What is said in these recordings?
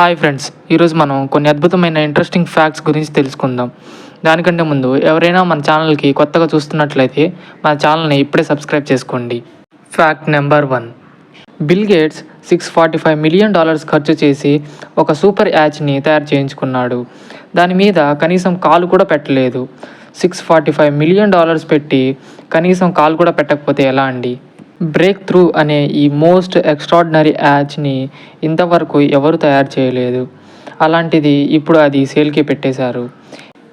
Hi friends ఈరోజు మనం కొన్ని అద్భుతమైన ఇంట్రెస్టింగ్ ఫ్యాక్ట్స్ గురించి తెలుసుకుందాం. దానికంటే ముందు ఎవరైనా మన ఛానల్కి కొత్తగా చూస్తున్నట్లయితే మన ఛానల్ని ఇప్పుడే సబ్స్క్రైబ్ చేసుకోండి. Fact number one Bill Gates six forty five million dollars ఖర్చు చేసి ఒక సూపర్ యాచ్ని తయారు చేయించుకున్నాడు. దాని మీద కనీసం కాలు కూడా పెట్టలేదు. Six forty five million dollars పెట్టి కనీసం కాలు కూడా పెట్టకపోతే ఎలా అండి? బ్రేక్ త్రూ అనే ఈ మోస్ట్ ఎక్స్ట్రాడినరీ యాచ్ని ఇంతవరకు ఎవరు తయారు చేయలేదు. అలాంటిది ఇప్పుడు అది సేల్కి పెట్టేశారు.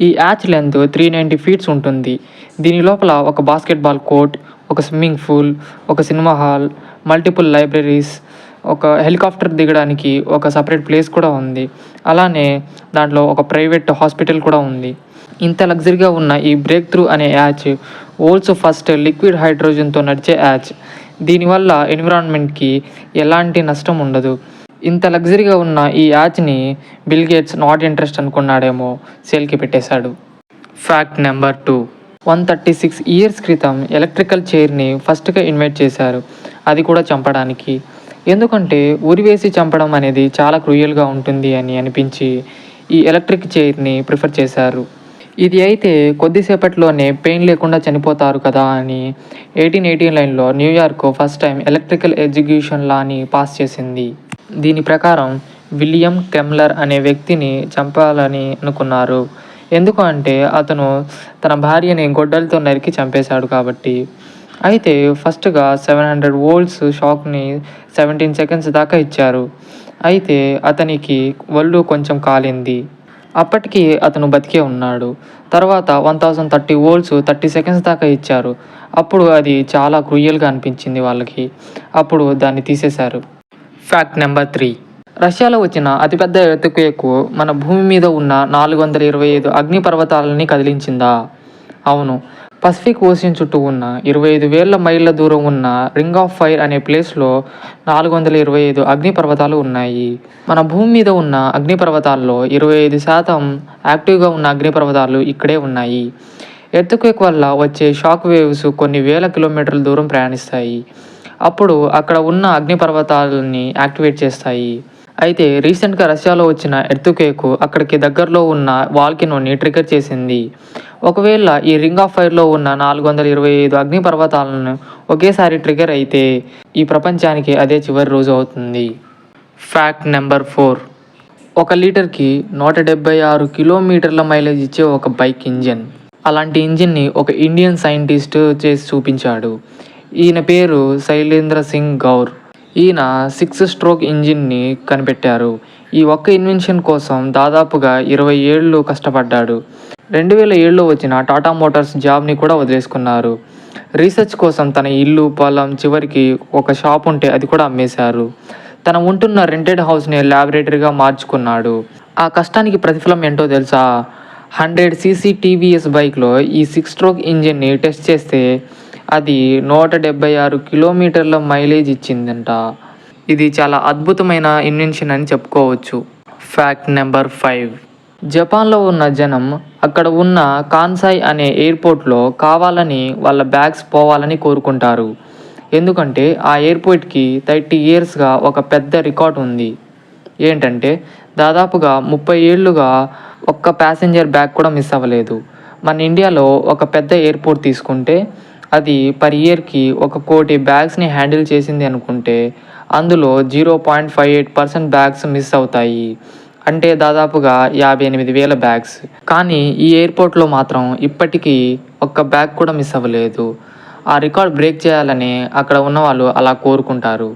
ఈ yacht length three ninety feets ఉంటుంది. దీని లోపల ఒక బాస్కెట్బాల్ కోర్ట్ ఒక స్విమ్మింగ్ పూల్ ఒక సినిమా హాల్ మల్టిపుల్ లైబ్రరీస్ ఒక హెలికాప్టర్ దిగడానికి ఒక సపరేట్ ప్లేస్ కూడా ఉంది. అలానే దాంట్లో ఒక ప్రైవేట్ హాస్పిటల్ కూడా ఉంది. ఇంత లగ్జరీగా ఉన్న ఈ బ్రేక్ త్రూ అనే యాచ్ ఓల్స్ ఫస్ట్ లిక్విడ్ హైడ్రోజన్తో నడిచే యాచ్. దీనివల్ల ఎన్విరాన్మెంట్కి ఎలాంటి నష్టం ఉండదు. ఇంత లగ్జరీగా ఉన్న ఈ యాచ్ని బిల్ గేట్స్ నాట్ ఇంట్రెస్ట్ అనుకున్నాడేమో సేల్కి పెట్టేశాడు. Fact number two one thirty six years క్రితం ఎలక్ట్రికల్ చైర్ని ఫస్ట్గా ఇన్వైట్ చేశారు. అది కూడా చంపడానికి. ఎందుకంటే ఉరివేసి చంపడం అనేది చాలా క్రూయల్గా ఉంటుంది అని అనిపించి ఈ ఎలక్ట్రిక్ చైర్ని ప్రిఫర్ చేశారు. ఇది అయితే కొద్దిసేపట్లోనే పెయిన్ లేకుండా చనిపోతారు కదా అని ఎయిటీన్ ఎయిటీన్ లైన్లో New York first time electrical execution లాని pass చేసింది. దీని ప్రకారం విలియం కెమ్లర్ అనే వ్యక్తిని చంపాలని అనుకున్నారు. ఎందుకు అంటే అతను తన భార్యని గొడ్డలతో నరికి చంపేశాడు కాబట్టి. అయితే ఫస్ట్గా సెవెన్ హండ్రెడ్ వోల్ట్స్ షాక్ని సెవెంటీన్ సెకండ్స్ దాకా ఇచ్చారు. అయితే అతనికి ఒళ్ళు కొంచెం కాలింది. అప్పటికి అతను బతికే ఉన్నాడు. తర్వాత one thousand thirty volts thirty seconds దాకా ఇచ్చారు. అప్పుడు అది చాలా క్రూయల్గా అనిపించింది వాళ్ళకి. అప్పుడు దాన్ని తీసేశారు. ఫ్యాక్ట్ నెంబర్ త్రీ రష్యాలో వచ్చిన అతిపెద్ద ఎర్త్క్వేక్ మన భూమి మీద ఉన్న నాలుగు వందల ఇరవై ఐదు అగ్నిపర్వతాలని కదిలించిందా? అవును. పసిఫిక్ ఓషన్ చుట్టూ ఉన్న ఇరవై ఐదు వేల మైళ్ళ దూరం ఉన్న రింగ్ ఆఫ్ ఫైర్ అనే ప్లేస్లో నాలుగు వందల ఇరవై ఐదు అగ్నిపర్వతాలు ఉన్నాయి. మన భూమి మీద ఉన్న అగ్నిపర్వతాల్లో ఇరవై ఐదు శాతం యాక్టివ్గా ఉన్న అగ్నిపర్వతాలు ఇక్కడే ఉన్నాయి. ఎర్త్క్వేక్ వల్ల వచ్చే షాక్ వేవ్స్ కొన్ని వేల కిలోమీటర్ల దూరం ప్రయాణిస్తాయి. అప్పుడు అక్కడ ఉన్న అగ్నిపర్వతాలని యాక్టివేట్ చేస్తాయి. అయితే రీసెంట్గా రష్యాలో వచ్చిన ఎర్త్క్వేక్ అక్కడికి దగ్గరలో ఉన్న వాల్కినోని ట్రిగర్ చేసింది. ఒకవేళ ఈ రింగ్ ఆఫ్ ఫైర్లో ఉన్న నాలుగు వందల ఇరవై ఐదు అగ్నిపర్వతాలను ఒకేసారి ట్రిగర్ అయితే ఈ ప్రపంచానికి అదే చివరి రోజు అవుతుంది. ఫ్యాక్ట్ నెంబర్ ఫోర్ ఒక లీటర్కి నూట డెబ్బై ఆరు కిలోమీటర్ల మైలేజ్ ఇచ్చే ఒక బైక్ ఇంజిన్. అలాంటి ఇంజిన్ని ఒక ఇండియన్ సైంటిస్ట్ చేసి చూపించాడు. ఈయన పేరు శైలేంద్ర సింగ్ గౌర్. ఈయన సిక్స్ స్ట్రోక్ ఇంజిన్ని కనిపెట్టారు. ఈ ఒక్క ఇన్వెన్షన్ కోసం దాదాపుగా ఇరవై ఏళ్ళు కష్టపడ్డాడు. రెండు వేల ఏడులో వచ్చిన టాటా మోటార్స్ జాబ్ని కూడా వదిలేసుకున్నారు. రీసెర్చ్ కోసం తన ఇల్లు పొలం చివరికి ఒక షాప్ ఉంటే అది కూడా అమ్మేశారు. తన ఉంటున్న రెంటెడ్ హౌస్ని ల్యాబొరేటరీగా మార్చుకున్నాడు. ఆ కష్టానికి ప్రతిఫలం ఏంటో తెలుసా? హండ్రెడ్ సీసీ టీవీఎస్ బైక్లో ఈ సిక్స్ స్ట్రోక్ ఇంజిన్ని టెస్ట్ చేస్తే అది నూట డెబ్బై ఆరు కిలోమీటర్ల మైలేజ్ ఇచ్చిందంట. ఇది చాలా అద్భుతమైన ఇన్వెన్షన్ అని చెప్పుకోవచ్చు. Fact number five. జపాన్లో ఉన్న జనం అక్కడ ఉన్న కాన్సాయ్ అనే ఎయిర్పోర్ట్లో కావాలని వాళ్ళ బ్యాగ్స్ పోవాలని కోరుకుంటారు. ఎందుకంటే ఆ ఎయిర్పోర్ట్కి థర్టీ ఇయర్స్గా ఒక పెద్ద రికార్డ్ ఉంది. ఏంటంటే దాదాపుగా ముప్పై ఏళ్ళుగా ఒక్క ప్యాసింజర్ బ్యాగ్ కూడా మిస్ అవ్వలేదు. మన ఇండియాలో ఒక పెద్ద ఎయిర్పోర్ట్ తీసుకుంటే అది పర్ ఇయర్కి ఒక కోటి బ్యాగ్స్ని హ్యాండిల్ చేసింది అనుకుంటే అందులో zero point five eight percent bags miss అవుతాయి. అంటే దాదాపుగా యాభై ఎనిమిది వేల బ్యాగ్స్ కానీ ఈ ఎయిర్పోర్ట్లో మాత్రం ఇప్పటికీ ఒక్క బ్యాగ్ కూడా మిస్ అవ్వలేదు. ఆ రికార్డ్ బ్రేక్ చేయాలని అక్కడ ఉన్న వాళ్ళు అలా కోరుకుంటారు.